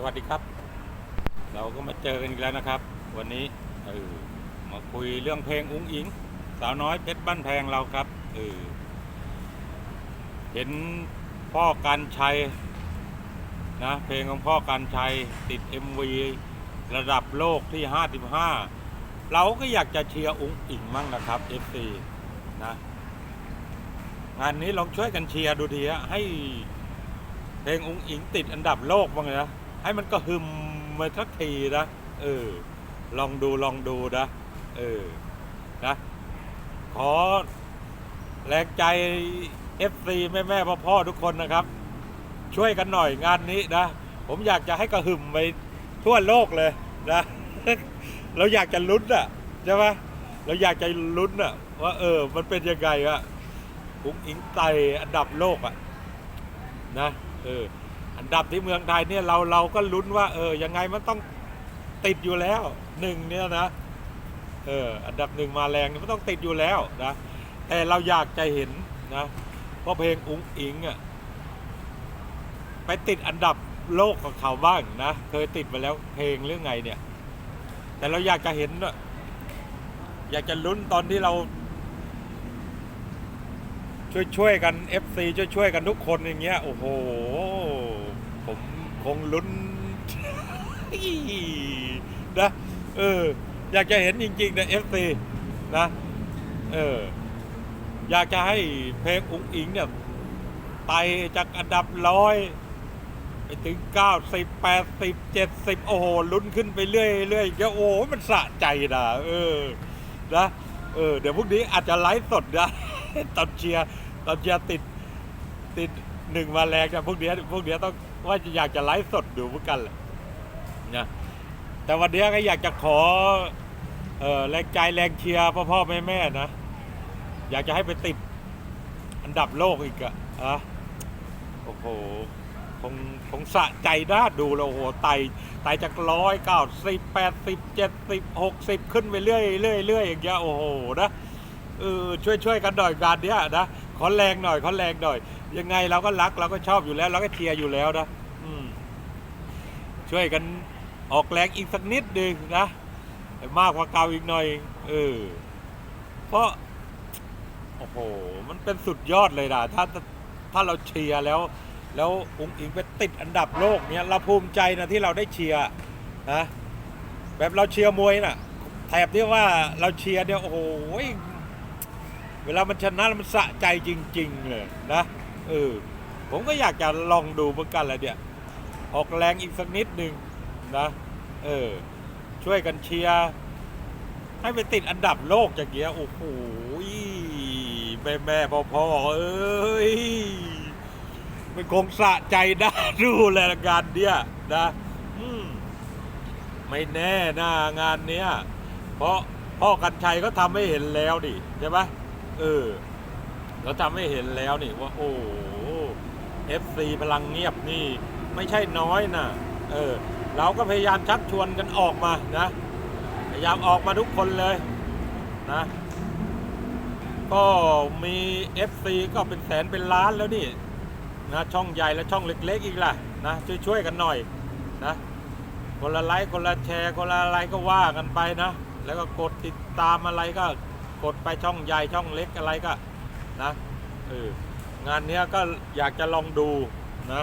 สวัสดีครับ เราก็มาเจอกันอีกแล้วนะครับ วันนี้เออมาคุยเรื่องเพลงอุ้งอิง สาวน้อยเพชรบ้านแพงเราครับเออเห็นพ่อการชัยนะเพลงของพ่อการชัยติด MV ระดับโลกที่ 55 เราก็อยากจะเชียร์อุ้งอิงมั่งนะครับ FC นะงานนี้ลองช่วยกันเชียร์ดูทีฮะให้เพลงอุ้งอิงติดอันดับโลกบ้างนะ ให้มันก็หึมมาสักทีนะเออ ลองดูลองดูนะเออนะขอแรงใจ FC แม่แม่พ่อพ่อทุกคนนะครับ ช่วยกันหน่อยงานนี้นะ ผมอยากจะให้กระหึ่มไปทั่วโลกเลยนะเราอยากจะลุ้นอะใช่ไหมเราอยากจะลุ้นอะ ว่า เออ มันเป็นยังไงอะอุ้งอิงไตอันดับโลกอะนะ เออ อันดับที่เมืองไทยเนี่ยเราเราก็ลุ้นว่า เออยังไงมันต้องติดอยู่แล้วหนึ่งเนี่ยนะเอออันดับหนึ่งมาแรงมันต้องติดอยู่แล้วนะแต่เราอยากจะเห็นนะเพราะเพลงอุ้งอิงอะไปติดอันดับโลกกับเขาบ้างนะเคยติดมาแล้วเพลงเรื่องไงเนี่ย แต่เราอยากจะเห็นอยากจะลุ้นตอนที่เรา ช่วยช่วยๆกัน FC ช่วยช่วยๆกันทุกคนอย่างเงี้ยโอ้โห ผมคงลุ้นนะเออ อยากจะเห็นจริง ๆ นะ FC นะ เออ อยากจะให้เพลงอุ้งอิงเนี่ยไต่จากอันดับร้อยไปถึง90 80 70โอ้โหลุ้นขึ้นไปเรื่อยๆเรื่อยเดี๋ยวโอ้โหมันสะใจนะเออนะเออเดี๋ยวพรุ่งนี้อาจจะไลฟ์สดนะตอนเชียร์ตอนเชียร์ติดติด หนึ่งมาแรงกันพวกเนี้ยพวกเนี้ยต้องว่าจะอยากจะไลฟ์สดดูเหมือนกันแหละนะแต่วันเนี้ยก็อยากจะขอเออแรงใจแรงเชียร์พ่อพ่อแม่แม่นะ อยากจะให้ไปติด อันดับโลกอีกอะอะโอ้โหคงคงสะใจน่าดูแล้วโอ้โหไต่ไต่จากร้อยเก้าสิบแปดสิบเจ็ดสิบหกสิบขึ้นไปเรื่อยเรื่อยเรื่อยอย่างเงี้ยโอ้โหนะเออช่วยช่วยกันหน่อยงานเนี้ยนะขอแรงหน่อยขอแรงหน่อย ยังไงเราก็รักเราก็ชอบอยู่แล้วเราก็เชียร์อยู่แล้วนะอืมช่วยกันออกแรงอีกสักนิดหนึ่งนะมากกว่าเก่าอีกหน่อย เออ เพราะ โอ้โห มันเป็นสุดยอดเลยนะถ้าถ้าถ้าเราเชียร์แล้ว แล้วอุ้งอิงไปติดอันดับโลกเนี้ยเราภูมิใจนะที่เราได้เชียร์นะแบบเราเชียร์มวยน่ะแถบที่ว่าเราเชียร์เนี่ยโอ้โหเวลามันชนะมันสะใจจริง ๆ เลยนะ เออผมก็อยากจะลองดูเหมือนกันแหละเนี่ย ออกแรงอีกสักนิดหนึ่งนะ เออ ช่วยกันเชียร์ให้ไปติดอันดับโลกอย่างเงี้ยโอ้โหแม่แม่พ่อพ่อเอ้ยมันคงสะใจได้ดูแลงานเนี้ยนะไม่แน่นะงานเนี้ยเพราะพ่อกันชัยก็ทำให้เห็นแล้วดิใช่ไหมเออ เขาทำให้เห็นแล้วนี่ว่าโอ้เอฟซีพลังเงียบนี่ ไม่ใช่น้อยนะเออเราก็พยายามชักชวนกันออกมานะ พยายามออกมาทุกคนเลยนะ ก็มี FC ก็เป็นแสนเป็นล้านแล้วนี่นะช่องใหญ่และช่องเล็ก ๆ อีกล่ะนะช่วยๆกันหน่อยนะคนละไลค์คนละแชร์คนละอะไรก็ว่ากันไปนะ แล้วก็กดติดตามอะไรก็กดไปช่องใหญ่ช่องเล็กอะไรก็ นะเอองานนี้ก็อยากจะลองดูนะ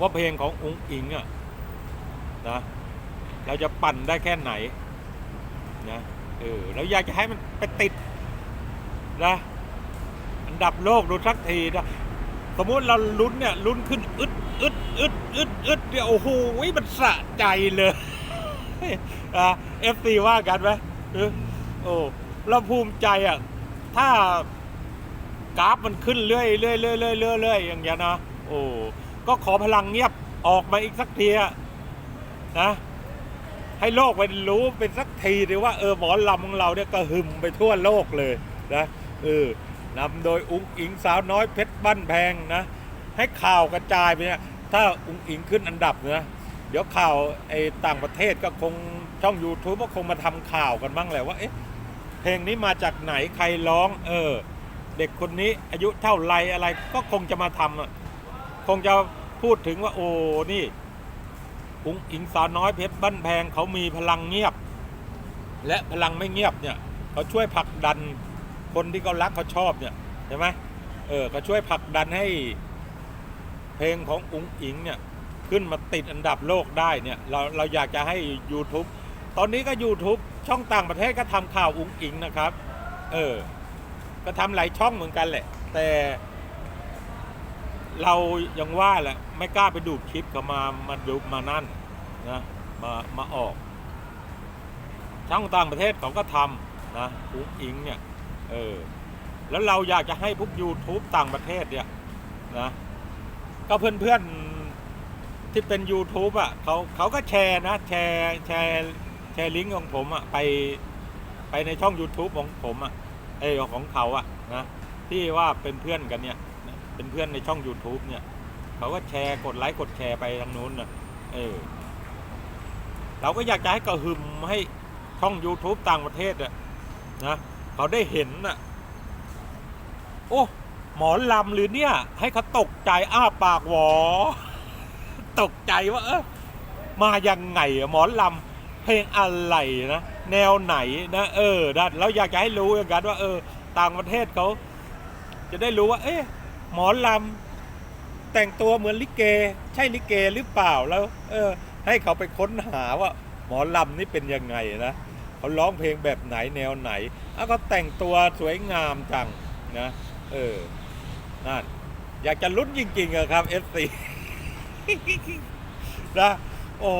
ว่าเพลงของอุ้งอิงอะนะเราจะปั่นได้แค่ไหนนะเออเราอยากจะให้มันไปติดนะอันดับโลกดูสักทีนะสมมุติเราลุ้นเนี่ยลุ้นขึ้นอึดอึดอึดอึดอึดเนี่ยโอ้โหมันสะใจเลยอ่าเอฟซีว่ากันไหมโอ้เราภูมิใจอะ ถ้ากราฟมันขึ้นเรื่อยเรื่อยเรื่อยเรื่อยเรื่อยเรื่อยอย่างเงี้ยนะโอ้ก็ขอพลังเงียบออกมาอีกสักทีนะ ให้โลกไปรู้เป็นสักทีหรือว่าเออหมอลำของเราเนี่ยกระหึ่มไปทั่วโลกเลยนะเออนำโดยอุ้งอิงสาวน้อยเพชรบ้านแพงนะ ให้ข่าวกระจายไปเนี่ยถ้าอุ้งอิงขึ้นอันดับนะเดี๋ยวข่าวไอ้ต่างประเทศก็คงช่อง YouTube ก็คงมาทำข่าวกันบ้างแหละว่าเอ๊ะ เพลงนี้มาจากไหนใครร้อง เออ เด็กคนนี้อายุเท่าไรอะไรก็คงจะมาทำอะคงจะพูดถึงว่าโอ้นี่อุ้งอิงสาวน้อยเพชรบ้านแพงเขามีพลังเงียบ และพลังไม่เงียบเนี่ยเขาช่วยผลักดันคนที่เขารักเขาชอบเนี่ยใช่ไหมเออเขาช่วยผลักดันให้ เพลงของอุ้งอิงเนี่ยขึ้นมาติดอันดับโลกได้เนี่ยเราเราอยากจะให้ YouTube ตอนนี้ก็ YouTube ช่องต่างประเทศก็ทำข่าวอุ้งอิงนะครับ เออ ก็ทำหลายช่องเหมือนกันแหละ แต่เรายังว่าแหละไม่กล้าไปดูคลิปเขามามาดูมานั่นนะมามาออกช่องต่างประเทศเขาก็ทำนะอุ้งอิงเนี่ย เออ แล้วเราอยากจะให้พวก YouTube ต่างประเทศเนี่ยนะก็เพื่อนๆที่เป็น YouTube อะเขาเขาก็แชร์นะ แชร์แชร์ แชร์ลิงก์ของผมอะไปไปในช่อง YouTube ของผมอะเออของเขาอะนะที่ว่าเป็นเพื่อนกันเนี่ยเป็นเพื่อนในช่อง YouTube เนี่ยเขาก็แชร์กดไลค์กดแชร์ไปทางนู้นนะเออเราก็อยากจะให้กระหึ่มให้ช่อง YouTube ต่างประเทศอะนะเขาได้เห็นน่ะโอ้หมอลำหรือเนี่ย ให้เขาตกใจอ้าปากหวอ ตกใจว่าเออมายังไงอะหมอลำ เพลงอะไรนะ แนวไหนนะเออนะเราอยากจะให้รู้อย่างนั้นว่า เออ ต่างประเทศเขาจะได้รู้ว่า เอ๊ะหมอลำแต่งตัวเหมือนลิเก ใช่ลิเกหรือเปล่าแล้ว เออ ให้เขาไปค้นหาว่า หมอลำนี่เป็นยังไงนะเขาร้องเพลงแบบไหนแนวไหนแล้วก็แต่งตัวสวยงามจังนะเออนั่นอยากจะลุ้นจริงๆอะครับ FC นะโอ้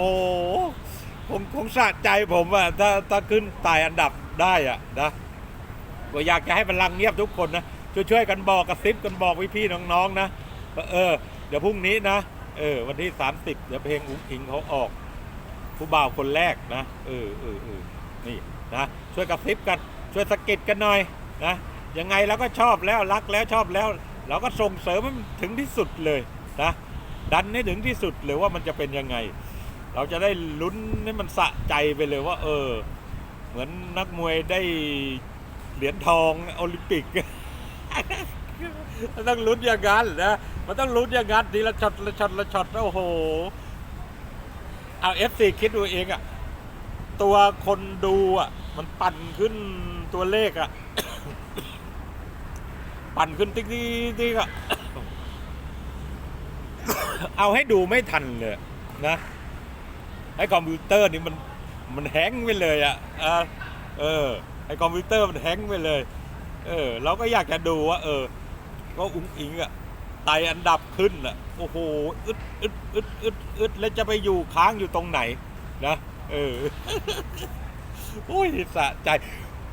คงคงสะใจผมอะถ้าถ้าขึ้นไต่อันดับได้อะนะก็อยากจะให้พลังเงียบทุกคนนะช่วยๆกันบอกกระซิบกันบอกพี่ๆน้องๆนะเออเดี๋ยวพรุ่งนี้นะเออ วันที่ 30 เดี๋ยวเพลงอุ้งอิงเขาออก ผู้บ่าวคนแรกนะเออเออเออนี่นะช่วยกระซิบกัน ช่วยสะกิดกันหน่อยนะยังไงเราก็ชอบแล้วรักแล้วชอบแล้ว เราก็ส่งเสริมมันถึงที่สุดเลยนะดันให้ถึงที่สุดเลยว่ามันจะเป็นยังไง เราจะได้ลุ้นให้มันสะใจไปเลยว่า เออ เหมือนนักมวยได้เหรียญทองโอลิมปิกมันต้องลุ้นอย่างนั้นนะมันต้องลุ้นอย่างนั้นทีละช็อตละช็อตละช็อตโอ้โหเอาเอฟซีคิดดูเองอะตัวคนดูอะมันปั่นขึ้นตัวเลขอะปั่นขึ้นติ๊กติ๊กติ๊กอะเอาให้ดูไม่ทันเลยนะ ไอ้คอมพิวเตอร์นี่มันมันแฮงไปเลยอะอะเออไอ้คอมพิวเตอร์มันแฮงไปเลย เออ เราก็อยากจะดูว่า เออ ก็อุ้งอิงอะไตอันดับขึ้นอะโอ้โหอึดอึดอึดอึดอึดแล้วจะไปอยู่ค้างอยู่ตรงไหนนะเออโอ้ยสะใจ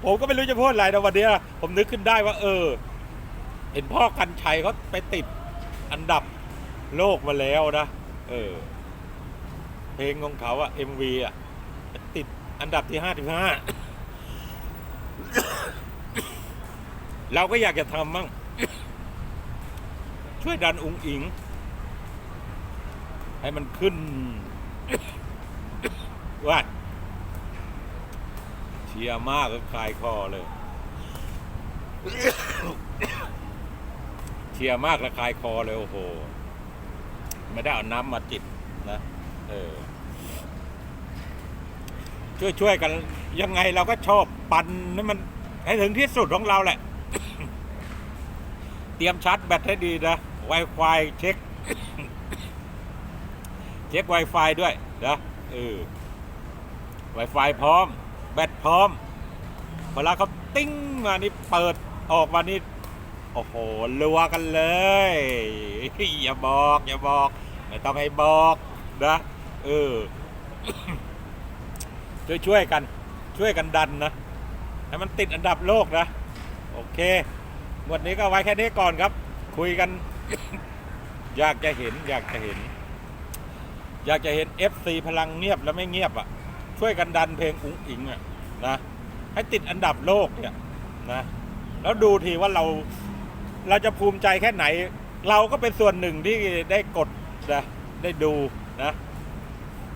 ผมก็ไม่รู้จะพูดอะไรนะวันนี้ผมนึกขึ้นได้ว่า เออ เห็นพ่อกันชัยเขาไปติดอันดับโลกมาแล้วนะเออ ลงของเขาอะ MV อะติดอันดับที่ห้าที่ห้าเราก็อยากจะทำมั่ง ช่วยดันอุงอิง ให้มันขึ้นว่าเชียมากก็คลายคอเลย เชียมากและคลายคอเลย โอ้โห ไม่ได้เอาน้ำมาจิบนะ เออ ช่วยช่วยๆกันยังไงเราก็ชอบปั่นให้มันให้ถึงที่สุดของเราแหละ เตรียมชาร์จแบตให้ดีนะ Wi-Fi เช็ค เช็ค Wi-Fi ด้วยนะเออ Wi-Fi พร้อม แบตพร้อมเวลาเขาติ้งมานี่เปิดออกมานี่โอ้โหรัวกันเลย อย่าบอก อย่าบอก ไม่ต้องให้บอกนะเออ ช่วยช่วยๆกัน ช่วยกันดันนะให้มันติดอันดับโลกนะ โอเควันนี้ก็ไว้แค่นี้ก่อนครับ คุยกัน อยากจะเห็น อยากจะเห็น อยากจะเห็น FC พลังเงียบแล้วไม่เงียบอะ ช่วยกันดันเพลงอุ๋งอิงอะนะให้ติดอันดับโลกเนี่ยนะแล้วดูทีว่าเราเราจะภูมิใจแค่ไหน เราก็เป็นส่วนหนึ่งที่ได้กดนะได้ดูนะ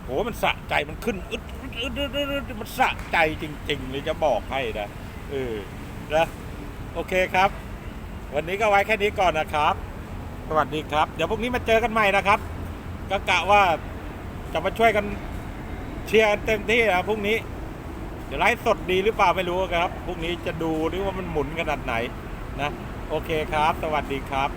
โหมันสะใจมันขึ้นอึดอึดอึดอึดมันสะใจจริงๆเลยจะบอกให้นะเออนะโอเคครับ วันนี้ก็ไว้แค่นี้ก่อนนะครับ สวัสดีครับ เดี๋ยวพรุ่งนี้มาเจอกันใหม่นะครับ ก็กะว่าจะมาช่วยกันเชียร์เต็มที่นะพรุ่งนี้จะไลฟ์สดดีหรือเปล่าไม่รู้ครับพรุ่งนี้จะดูหรือว่ามันหมุนขนาดไหนนะ โอเคครับ สวัสดีครับ